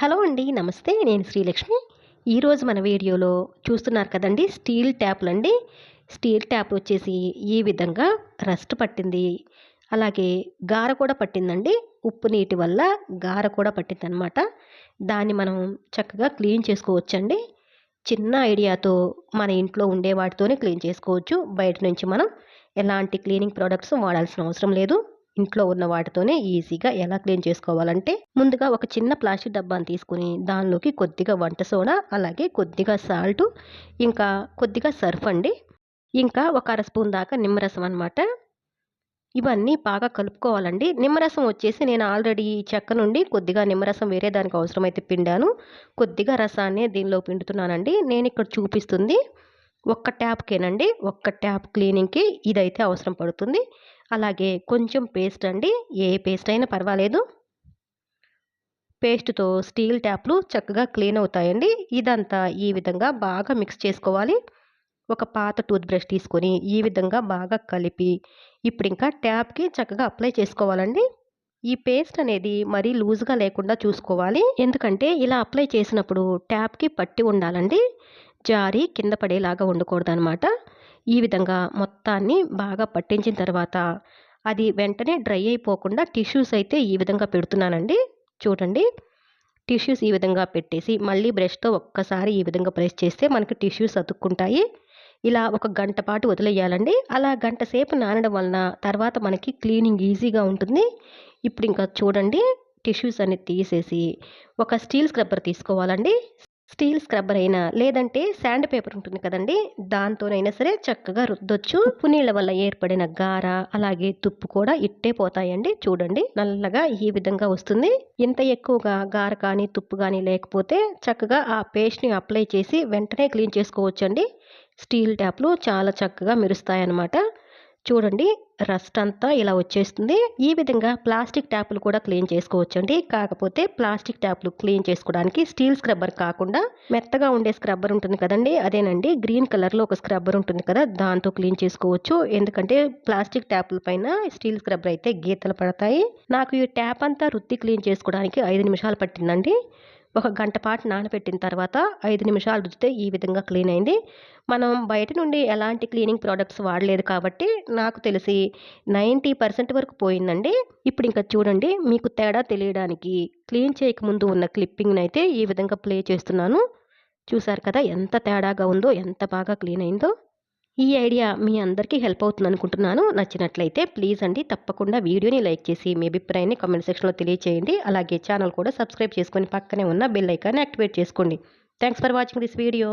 Hello అండి నమస్తే. నేను శ్రీలక్ష్మి. ఈరోజు మన వీడియోలో చూస్తున్నారు కదండి స్టీల్ ట్యాప్లు అండి. స్టీల్ ట్యాప్ వచ్చేసి ఈ విధంగా రస్ట్ పట్టింది. అలాగే గార కూడా పట్టిందండి. ఉప్పు నీటి వల్ల గార కూడా పట్టిందనమాట దాన్ని మనం చక్కగా క్లీన్ చేసుకోవచ్చండి. చిన్న ఐడియాతో మన ఇంట్లో ఉండే వాటితోనే క్లీన్ చేసుకోవచ్చు. బయట నుంచి మనం ఎలాంటి క్లీనింగ్ ప్రోడక్ట్స్ వాడాల్సిన అవసరం లేదు. ఇంట్లో ఉన్న వాటితోనే ఈజీగా ఎలా క్లీన్ చేసుకోవాలంటే ముందుగా ఒక చిన్న ప్లాస్టిక్ డబ్బాను తీసుకుని దానిలోకి కొద్దిగా వంట సోడా అలాగే కొద్దిగా సాల్ట్ ఇంకా కొద్దిగా సర్ఫ్ అండి. ఇంకా ఒక అర స్పూన్ దాకా నిమ్మరసం అనమాట ఇవన్నీ బాగా కలుపుకోవాలండి. నిమ్మరసం వచ్చేసి నేను ఆల్రెడీ చెక్క నుండి కొద్దిగా నిమ్మరసం వేరే దానికి అవసరమైతే పిండాను. కొద్దిగా రసాన్ని దీనిలో పిండుతున్నానండి. నేను ఇక్కడ చూపిస్తుంది. ఒక్క ట్యాప్కేనండి. ఒక్క ట్యాప్ క్లీనింగ్కి ఇదైతే అవసరం పడుతుంది. అలాగే కొంచెం పేస్ట్ అండి. ఏ పేస్ట్ అయినా పర్వాలేదు. పేస్ట్తో స్టీల్ ట్యాప్లు చక్కగా క్లీన్ అవుతాయండి. ఇదంతా ఈ విధంగా బాగా మిక్స్ చేసుకోవాలి. ఒక పాత టూత్ బ్రష్ తీసుకొని ఈ విధంగా బాగా కలిపి ఇప్పుడు ఇంకా ట్యాప్కి చక్కగా అప్లై చేసుకోవాలండి. ఈ పేస్ట్ అనేది మరీ లూజ్గా లేకుండా చూసుకోవాలి. ఎందుకంటే ఇలా అప్లై చేసినప్పుడు ట్యాప్కి పట్టి ఉండాలండి. జారి కింద పడేలాగా ఉండకూడదనమాట ఈ విధంగా మొత్తాన్ని బాగా పట్టించిన తర్వాత అది వెంటనే డ్రై అయిపోకుండా టిష్యూస్ అయితే ఈ విధంగా పెడుతున్నానండి. చూడండి. టిష్యూస్ ఈ విధంగా పెట్టేసి మళ్ళీ బ్రష్తో ఒక్కసారి ఈ విధంగా ప్రెస్ చేస్తే మనకి టిష్యూస్ అతుక్కుంటాయి. ఇలా ఒక గంట పాటు వదిలేయాలండి. అలా గంట సేపు నానడం వలన తర్వాత మనకి క్లీనింగ్ ఈజీగా ఉంటుంది. ఇప్పుడు ఇంకా చూడండి. టిష్యూస్ అన్ని తీసేసి ఒక స్టీల్ స్క్రబ్బర్ తీసుకోవాలండి. స్టీల్ స్క్రబ్బర్ అయినా లేదంటే శాండ్ పేపర్ ఉంటుంది కదండి దాంతోనైనా సరే చక్కగా రుద్దొచ్చు. ఉప్పు నీళ్ళ వల్ల ఏర్పడిన గార అలాగే తుప్పు కూడా ఇట్టే పోతాయండి. చూడండి నల్లగా ఈ విధంగా వస్తుంది. ఇంత ఎక్కువగా గార కానీ తుప్పు కానీ లేకపోతే చక్కగా ఆ పేస్ట్ని అప్లై చేసి వెంటనే క్లీన్ చేసుకోవచ్చండి. స్టీల్ ట్యాప్లు చాలా చక్కగా మెరుస్తాయన్నమాట. చూడండి రస్ట్ అంతా ఇలా వచ్చేస్తుంది. ఈ విధంగా ప్లాస్టిక్ ట్యాప్లు కూడా క్లీన్ చేసుకోవచ్చండి. కాకపోతే ప్లాస్టిక్ ట్యాప్లు క్లీన్ చేసుకోవడానికి స్టీల్ స్క్రబ్బర్ కాకుండా మెత్తగా ఉండే స్క్రబ్బర్ ఉంటుంది కదండి అదేనండి. గ్రీన్ కలర్లో ఒక స్క్రబ్బర్ ఉంటుంది కదా దాంతో క్లీన్ చేసుకోవచ్చు. ఎందుకంటే ప్లాస్టిక్ ట్యాప్ల పైన స్టీల్ స్క్రబ్బర్ అయితే గీతలు పడతాయి. నాకు ఈ ట్యాప్ అంతా రుత్తి క్లీన్ చేసుకోవడానికి ఐదు నిమిషాలు పట్టిందండి. ఒక గంట పాటు నానబెట్టిన తర్వాత ఐదు నిమిషాలు రుచితే ఈ విధంగా క్లీన్ అయింది. మనం బయట నుండి ఎలాంటి క్లీనింగ్ ప్రోడక్ట్స్ వాడలేదు కాబట్టి నాకు తెలిసి నైంటీ పర్సెంట్ వరకు పోయిందండి. ఇప్పుడు ఇంకా చూడండి మీకు తేడా తెలియడానికి క్లీన్ చేయకముందు ఉన్న క్లిప్పింగ్ని అయితే ఈ విధంగా ప్లే చేస్తున్నాను. చూసారు కదా ఎంత తేడాగా ఉందో ఎంత బాగా క్లీన్ అయిందో. ఈ ఐడియా మీ అందరికీ హెల్ప్ అవుతుంది అనుకుంటున్నాను నచ్చినట్లయితే ప్లీజ్ అండి తప్పకుండా వీడియోని లైక్ చేసి మీ అభిప్రాయాన్ని కామెంట్ సెక్షన్లో తెలియచేయండి. అలాగే ఛానల్ కూడా సబ్స్క్రైబ్ చేసుకొని పక్కనే ఉన్న బెల్ ఐకాన్ని యాక్టివేట్ చేసుకోండి. Thanks for watching this video.